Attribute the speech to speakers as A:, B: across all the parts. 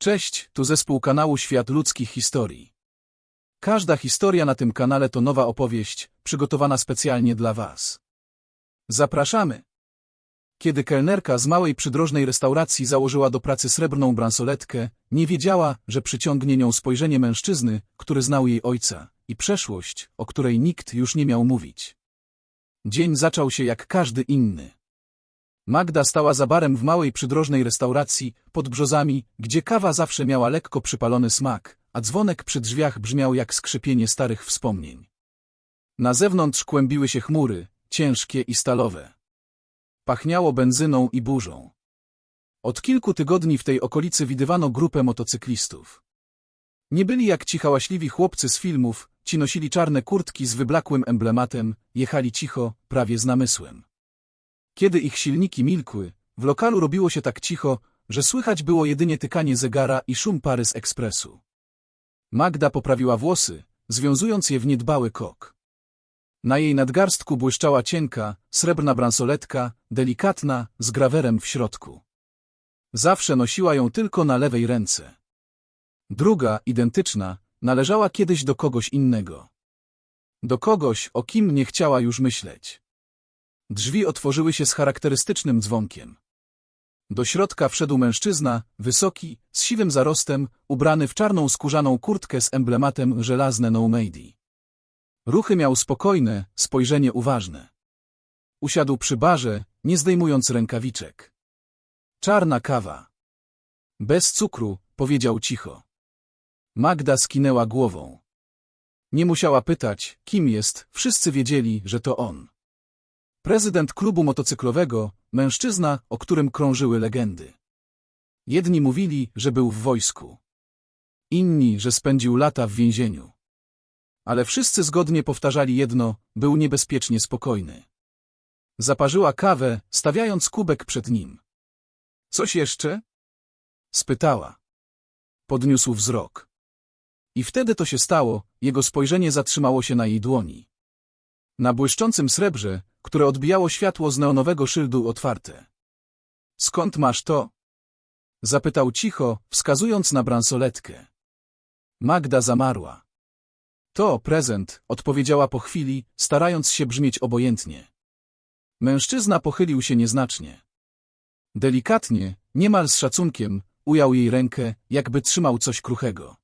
A: Cześć, tu zespół kanału Świat Ludzkich Historii. Każda historia na tym kanale to nowa opowieść, przygotowana specjalnie dla Was. Zapraszamy! Kiedy kelnerka z małej przydrożnej restauracji założyła do pracy srebrną bransoletkę, nie wiedziała, że przyciągnie nią spojrzenie mężczyzny, który znał jej ojca i przeszłość, o której nikt już nie miał mówić. Dzień zaczął się jak każdy inny. Magda stała za barem w małej przydrożnej restauracji, pod brzozami, gdzie kawa zawsze miała lekko przypalony smak, a dzwonek przy drzwiach brzmiał jak skrzypienie starych wspomnień. Na zewnątrz kłębiły się chmury, ciężkie i stalowe. Pachniało benzyną i burzą. Od kilku tygodni w tej okolicy widywano grupę motocyklistów. Nie byli jak ci hałaśliwi chłopcy z filmów, ci nosili czarne kurtki z wyblakłym emblematem, jechali cicho, prawie z namysłem. Kiedy ich silniki milkły, w lokalu robiło się tak cicho, że słychać było jedynie tykanie zegara i szum pary z ekspresu. Magda poprawiła włosy, związując je w niedbały kok. Na jej nadgarstku błyszczała cienka, srebrna bransoletka, delikatna, z grawerem w środku. Zawsze nosiła ją tylko na lewej ręce. Druga, identyczna, należała kiedyś do kogoś innego. Do kogoś, o kim nie chciała już myśleć. Drzwi otworzyły się z charakterystycznym dzwonkiem. Do środka wszedł mężczyzna, wysoki, z siwym zarostem, ubrany w czarną skórzaną kurtkę z emblematem żelazne No Made. Ruchy miał spokojne, spojrzenie uważne. Usiadł przy barze, nie zdejmując rękawiczek. Czarna kawa. Bez cukru, powiedział cicho. Magda skinęła głową. Nie musiała pytać, kim jest, wszyscy wiedzieli, że to on. Prezydent klubu motocyklowego, mężczyzna, o którym krążyły legendy. Jedni mówili, że był w wojsku. Inni, że spędził lata w więzieniu. Ale wszyscy zgodnie powtarzali jedno, był niebezpiecznie spokojny. Zaparzyła kawę, stawiając kubek przed nim. Coś jeszcze? Spytała. Podniósł wzrok. I wtedy to się stało, jego spojrzenie zatrzymało się na jej dłoni. Na błyszczącym srebrze, które odbijało światło z neonowego szyldu otwarte. Skąd masz to? Zapytał cicho, wskazując na bransoletkę. Magda zamarła. To prezent, odpowiedziała po chwili, starając się brzmieć obojętnie. Mężczyzna pochylił się nieznacznie. Delikatnie, niemal z szacunkiem, ujął jej rękę, jakby trzymał coś kruchego.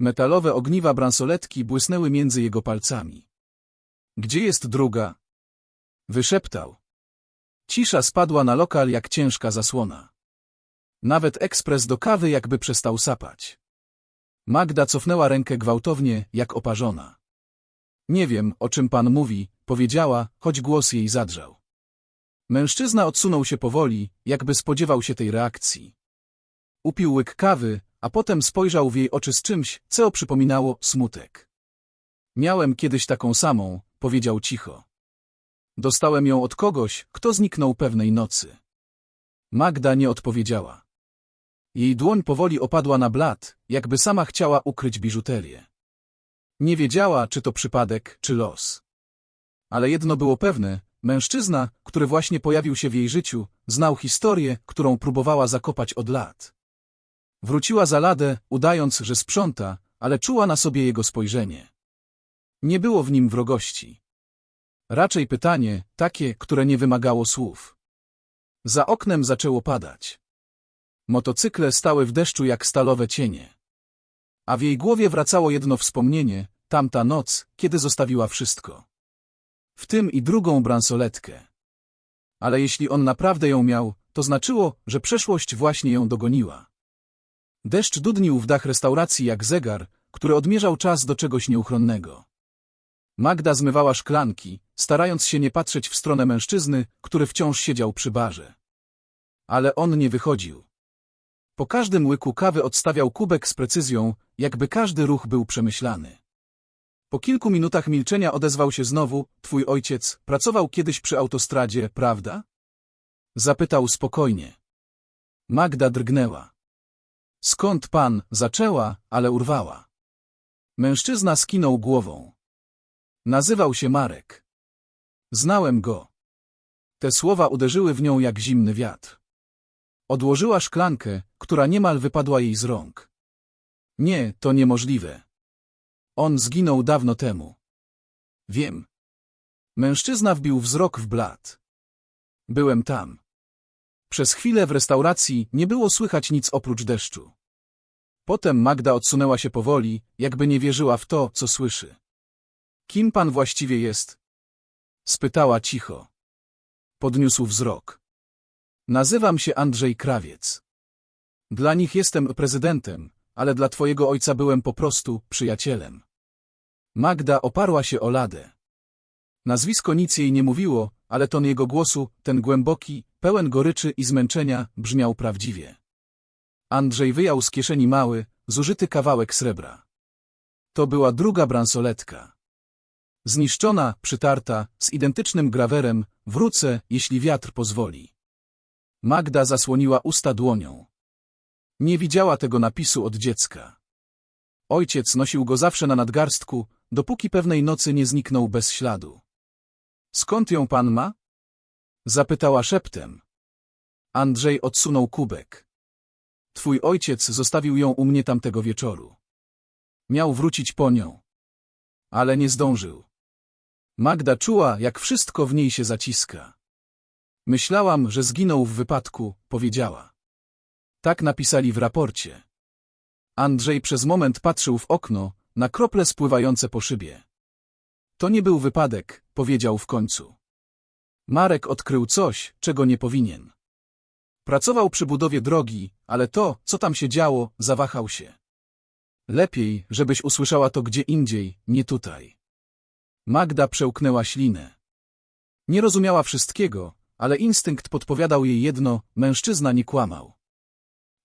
A: Metalowe ogniwa bransoletki błysnęły między jego palcami. Gdzie jest druga? Wyszeptał. Cisza spadła na lokal jak ciężka zasłona. Nawet ekspres do kawy jakby przestał sapać. Magda cofnęła rękę gwałtownie, jak oparzona. Nie wiem, o czym pan mówi, powiedziała, choć głos jej zadrżał. Mężczyzna odsunął się powoli, jakby spodziewał się tej reakcji. Upił łyk kawy, a potem spojrzał w jej oczy z czymś, co przypominało smutek. Miałem kiedyś taką samą, powiedział cicho. Dostałem ją od kogoś, kto zniknął pewnej nocy. Magda nie odpowiedziała. Jej dłoń powoli opadła na blat, jakby sama chciała ukryć biżuterię. Nie wiedziała, czy to przypadek, czy los. Ale jedno było pewne, mężczyzna, który właśnie pojawił się w jej życiu, znał historię, którą próbowała zakopać od lat. Wróciła za ladę, udając, że sprząta, ale czuła na sobie jego spojrzenie. Nie było w nim wrogości. Raczej pytanie, takie, które nie wymagało słów. Za oknem zaczęło padać. Motocykle stały w deszczu jak stalowe cienie. A w jej głowie wracało jedno wspomnienie, tamta noc, kiedy zostawiła wszystko. W tym i drugą bransoletkę. Ale jeśli on naprawdę ją miał, to znaczyło, że przeszłość właśnie ją dogoniła. Deszcz dudnił w dach restauracji jak zegar, który odmierzał czas do czegoś nieuchronnego. Magda zmywała szklanki, starając się nie patrzeć w stronę mężczyzny, który wciąż siedział przy barze. Ale on nie wychodził. Po każdym łyku kawy odstawiał kubek z precyzją, jakby każdy ruch był przemyślany. Po kilku minutach milczenia odezwał się znowu, twój ojciec pracował kiedyś przy autostradzie, prawda? Zapytał spokojnie. Magda drgnęła. Skąd pan, zaczęła, ale urwała. Mężczyzna skinął głową. Nazywał się Marek. Znałem go. Te słowa uderzyły w nią jak zimny wiatr. Odłożyła szklankę, która niemal wypadła jej z rąk. Nie, to niemożliwe. On zginął dawno temu. Wiem. Mężczyzna wbił wzrok w blat. Byłem tam. Przez chwilę w restauracji nie było słychać nic oprócz deszczu. Potem Magda odsunęła się powoli, jakby nie wierzyła w to, co słyszy. Kim pan właściwie jest? Spytała cicho. Podniósł wzrok. Nazywam się Andrzej Krawiec. Dla nich jestem prezydentem, ale dla twojego ojca byłem po prostu przyjacielem. Magda oparła się o ladę. Nazwisko nic jej nie mówiło, ale ton jego głosu, ten głęboki, pełen goryczy i zmęczenia, brzmiał prawdziwie. Andrzej wyjął z kieszeni mały, zużyty kawałek srebra. To była druga bransoletka. Zniszczona, przytarta, z identycznym grawerem, wrócę, jeśli wiatr pozwoli. Magda zasłoniła usta dłonią. Nie widziała tego napisu od dziecka. Ojciec nosił go zawsze na nadgarstku, dopóki pewnej nocy nie zniknął bez śladu. Skąd ją pan ma? Zapytała szeptem. Andrzej odsunął kubek. Twój ojciec zostawił ją u mnie tamtego wieczoru. Miał wrócić po nią. Ale nie zdążył. Magda czuła, jak wszystko w niej się zaciska. Myślałam, że zginął w wypadku, powiedziała. Tak napisali w raporcie. Andrzej przez moment patrzył w okno, na krople spływające po szybie. To nie był wypadek, powiedział w końcu. Marek odkrył coś, czego nie powinien. Pracował przy budowie drogi, ale to, co tam się działo, zawahał się. Lepiej, żebyś usłyszała to gdzie indziej, nie tutaj. Magda przełknęła ślinę. Nie rozumiała wszystkiego, ale instynkt podpowiadał jej jedno, mężczyzna nie kłamał.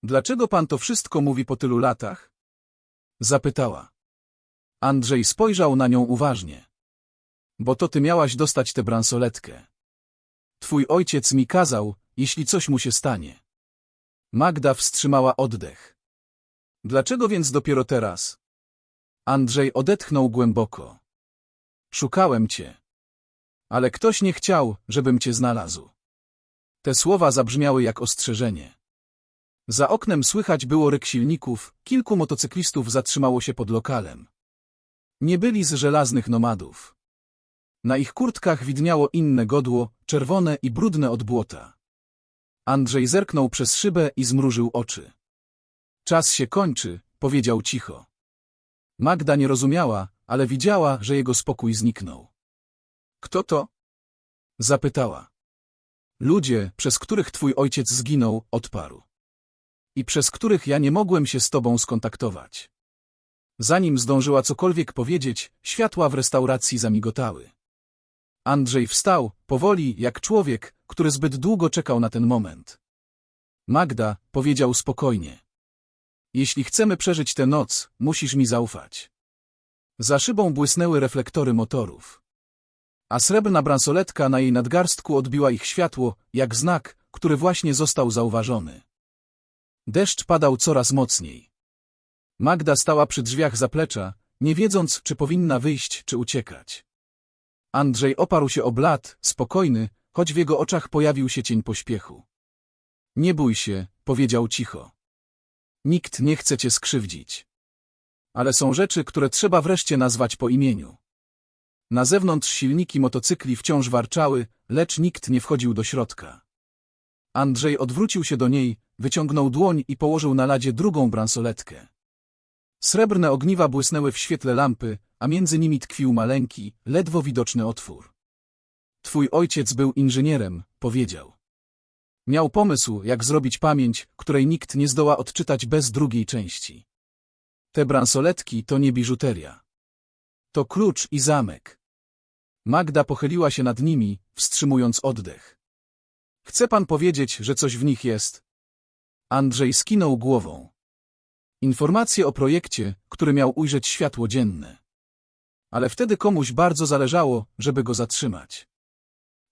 A: Dlaczego pan to wszystko mówi po tylu latach? Zapytała. Andrzej spojrzał na nią uważnie. Bo to ty miałaś dostać tę bransoletkę. Twój ojciec mi kazał, jeśli coś mu się stanie. Magda wstrzymała oddech. Dlaczego więc dopiero teraz? Andrzej odetchnął głęboko. Szukałem cię. Ale ktoś nie chciał, żebym cię znalazł. Te słowa zabrzmiały jak ostrzeżenie. Za oknem słychać było ryk silników, kilku motocyklistów zatrzymało się pod lokalem. Nie byli z żelaznych nomadów. Na ich kurtkach widniało inne godło, czerwone i brudne od błota. Andrzej zerknął przez szybę i zmrużył oczy. Czas się kończy, powiedział cicho. Magda nie rozumiała, ale widziała, że jego spokój zniknął. Kto to? Zapytała. Ludzie, przez których twój ojciec zginął, odparł. I przez których ja nie mogłem się z tobą skontaktować. Zanim zdążyła cokolwiek powiedzieć, światła w restauracji zamigotały. Andrzej wstał, powoli, jak człowiek, który zbyt długo czekał na ten moment. Magda, powiedział spokojnie. Jeśli chcemy przeżyć tę noc, musisz mi zaufać. Za szybą błysnęły reflektory motorów. A srebrna bransoletka na jej nadgarstku odbiła ich światło, jak znak, który właśnie został zauważony. Deszcz padał coraz mocniej. Magda stała przy drzwiach zaplecza, nie wiedząc, czy powinna wyjść, czy uciekać. Andrzej oparł się o blat, spokojny, choć w jego oczach pojawił się cień pośpiechu. Nie bój się, powiedział cicho. Nikt nie chce cię skrzywdzić. Ale są rzeczy, które trzeba wreszcie nazwać po imieniu. Na zewnątrz silniki motocykli wciąż warczały, lecz nikt nie wchodził do środka. Andrzej odwrócił się do niej, wyciągnął dłoń i położył na ladzie drugą bransoletkę. Srebrne ogniwa błysnęły w świetle lampy, a między nimi tkwił maleńki, ledwo widoczny otwór. Twój ojciec był inżynierem, powiedział. Miał pomysł, jak zrobić pamięć, której nikt nie zdoła odczytać bez drugiej części. Te bransoletki to nie biżuteria. To klucz i zamek. Magda pochyliła się nad nimi, wstrzymując oddech. Chce pan powiedzieć, że coś w nich jest? Andrzej skinął głową. Informacje o projekcie, który miał ujrzeć światło dzienne. Ale wtedy komuś bardzo zależało, żeby go zatrzymać.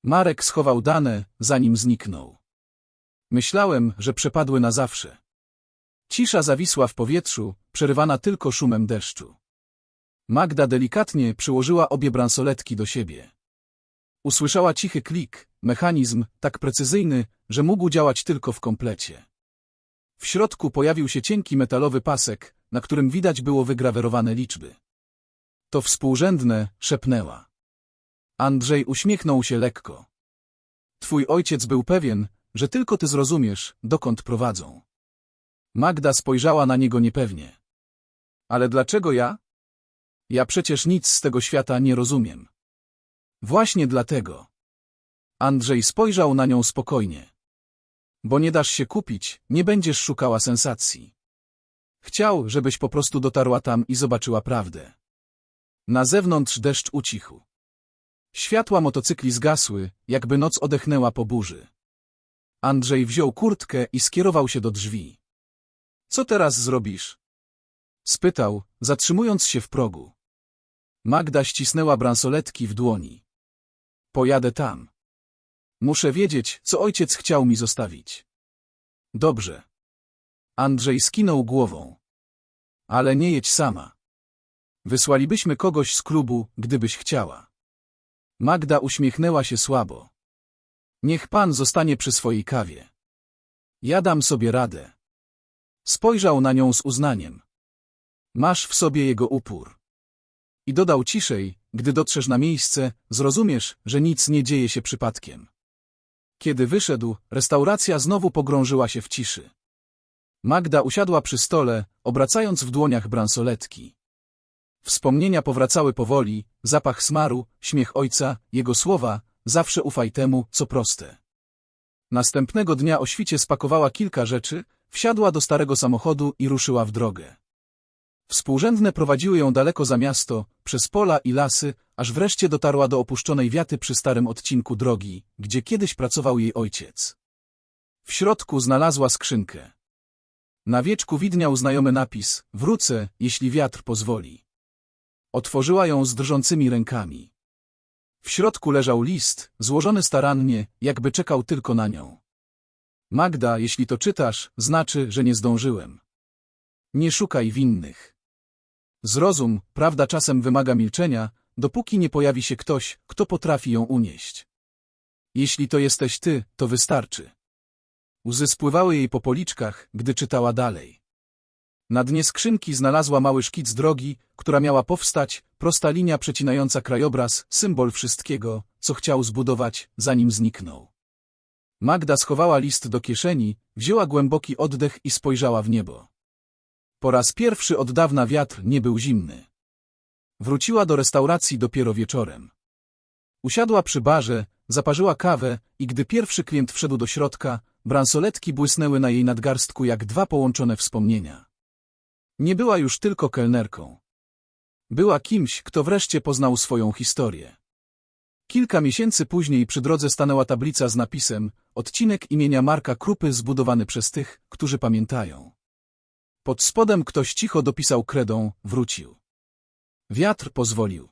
A: Marek schował dane, zanim zniknął. Myślałem, że przepadły na zawsze. Cisza zawisła w powietrzu, przerywana tylko szumem deszczu. Magda delikatnie przyłożyła obie bransoletki do siebie. Usłyszała cichy klik, mechanizm tak precyzyjny, że mógł działać tylko w komplecie. W środku pojawił się cienki metalowy pasek, na którym widać było wygrawerowane liczby. To współrzędne, szepnęła. Andrzej uśmiechnął się lekko. Twój ojciec był pewien, że tylko ty zrozumiesz, dokąd prowadzą. Magda spojrzała na niego niepewnie. Ale dlaczego ja? Ja przecież nic z tego świata nie rozumiem. Właśnie dlatego. Andrzej spojrzał na nią spokojnie. Bo nie dasz się kupić, nie będziesz szukała sensacji. Chciał, żebyś po prostu dotarła tam i zobaczyła prawdę. Na zewnątrz deszcz ucichł. Światła motocykli zgasły, jakby noc odechnęła po burzy. Andrzej wziął kurtkę i skierował się do drzwi. Co teraz zrobisz? Spytał, zatrzymując się w progu. Magda ścisnęła bransoletki w dłoni. Pojadę tam. Muszę wiedzieć, co ojciec chciał mi zostawić. Dobrze. Andrzej skinął głową. Ale nie jedź sama. Wysłalibyśmy kogoś z klubu, gdybyś chciała. Magda uśmiechnęła się słabo. Niech pan zostanie przy swojej kawie. Ja dam sobie radę. Spojrzał na nią z uznaniem. Masz w sobie jego upór. I dodał ciszej, gdy dotrzesz na miejsce, zrozumiesz, że nic nie dzieje się przypadkiem. Kiedy wyszedł, restauracja znowu pogrążyła się w ciszy. Magda usiadła przy stole, obracając w dłoniach bransoletki. Wspomnienia powracały powoli, zapach smaru, śmiech ojca, jego słowa, zawsze ufaj temu, co proste. Następnego dnia o świcie spakowała kilka rzeczy, wsiadła do starego samochodu i ruszyła w drogę. Współrzędne prowadziły ją daleko za miasto, przez pola i lasy, aż wreszcie dotarła do opuszczonej wiaty przy starym odcinku drogi, gdzie kiedyś pracował jej ojciec. W środku znalazła skrzynkę. Na wieczku widniał znajomy napis – wrócę, jeśli wiatr pozwoli. Otworzyła ją z drżącymi rękami. W środku leżał list, złożony starannie, jakby czekał tylko na nią. Magda, jeśli to czytasz, znaczy, że nie zdążyłem. Nie szukaj winnych. Zrozum, prawda czasem wymaga milczenia, dopóki nie pojawi się ktoś, kto potrafi ją unieść. Jeśli to jesteś ty, to wystarczy. Łzy spływały jej po policzkach, gdy czytała dalej. Na dnie skrzynki znalazła mały szkic drogi, która miała powstać, prosta linia przecinająca krajobraz, symbol wszystkiego, co chciał zbudować, zanim zniknął. Magda schowała list do kieszeni, wzięła głęboki oddech i spojrzała w niebo. Po raz pierwszy od dawna wiatr nie był zimny. Wróciła do restauracji dopiero wieczorem. Usiadła przy barze, zaparzyła kawę i gdy pierwszy klient wszedł do środka, bransoletki błysnęły na jej nadgarstku jak dwa połączone wspomnienia. Nie była już tylko kelnerką. Była kimś, kto wreszcie poznał swoją historię. Kilka miesięcy później przy drodze stanęła tablica z napisem Odcinek imienia Marka Krupy zbudowany przez tych, którzy pamiętają. Pod spodem ktoś cicho dopisał kredą, wrócił. Wiatr pozwolił.